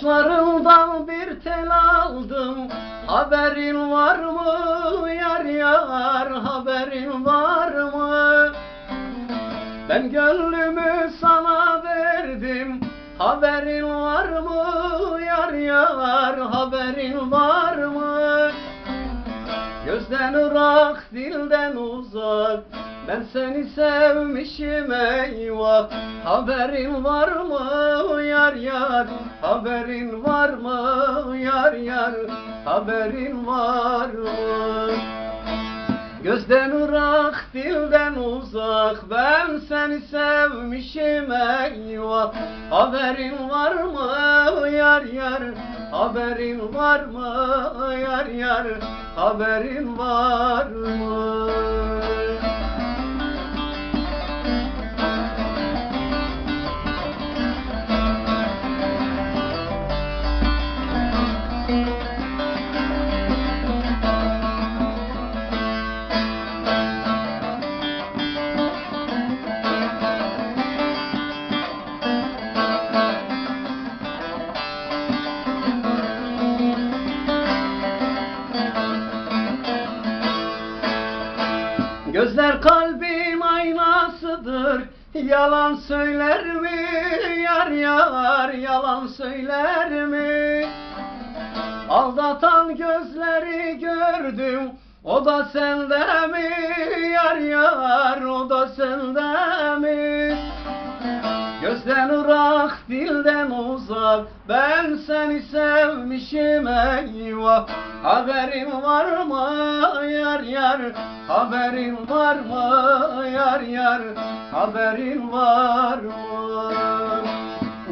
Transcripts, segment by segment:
Saçlarından bir tel aldım. Haberin var mı? Yar yar Haberin var mı? Ben gönlümü sana verdim. Haberin var mı? Yar yar Haberin var mı? Gözden ırak, dilden uzak Ben seni sevmişim eyvah. Haberin var mı yar yar? Haberin var mı yar yar? Haberin var mı? Gözden ırak, dilden uzak. Ben seni sevmişim eyvah. Haberin var mı yar yar? Haberin var mı yar yar? Haberin var mı Gözler kalbin aynasıdır. Yalan söyler mi? Yar yar Yalan söyler mi? Aldatan gözleri gördüm O da sende mi? Yar yar O da sende mi Gözden ırak, dilden uzak. Ben seni sevmişim eyvah. Haberin var mı? Yar yar. Haberin var mı? Yar yar. Haberin var mı?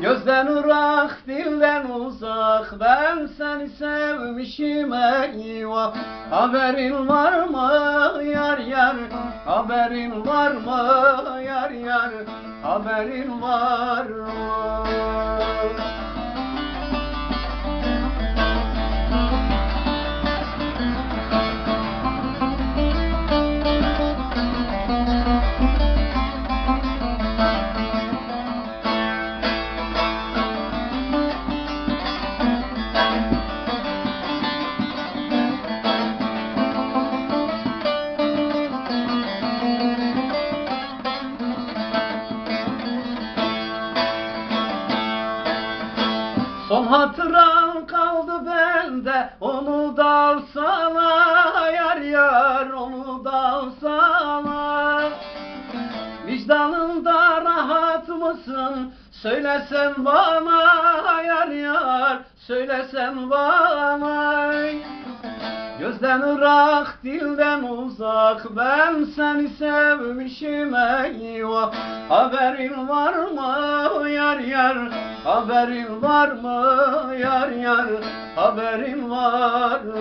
Gözden ırak, dilden uzak. Ben seni sevmişim eyvah. Haberin var mı? Yar yar. Haberin var mı? Yar yar Haberin var mı Son hatıran kaldı bende Onu da alsana yar yar Onu da alsana. Vicdanında rahat mısın? Söylesen bana yar yar Söylesen bana. Gözden ırak, dilden uzak Ben seni sevmişim eyvah. Haberin var mı yar yar Haberin var mı? Yar yar Haberin var mı?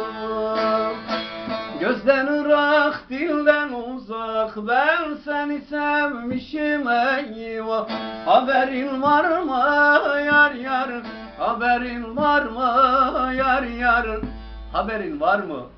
Gözden ırak, dilden uzak Ben seni sevmişim eyvah. Haberin var mı? Yar yar Haberin var mı? Yar yar Haberin var mı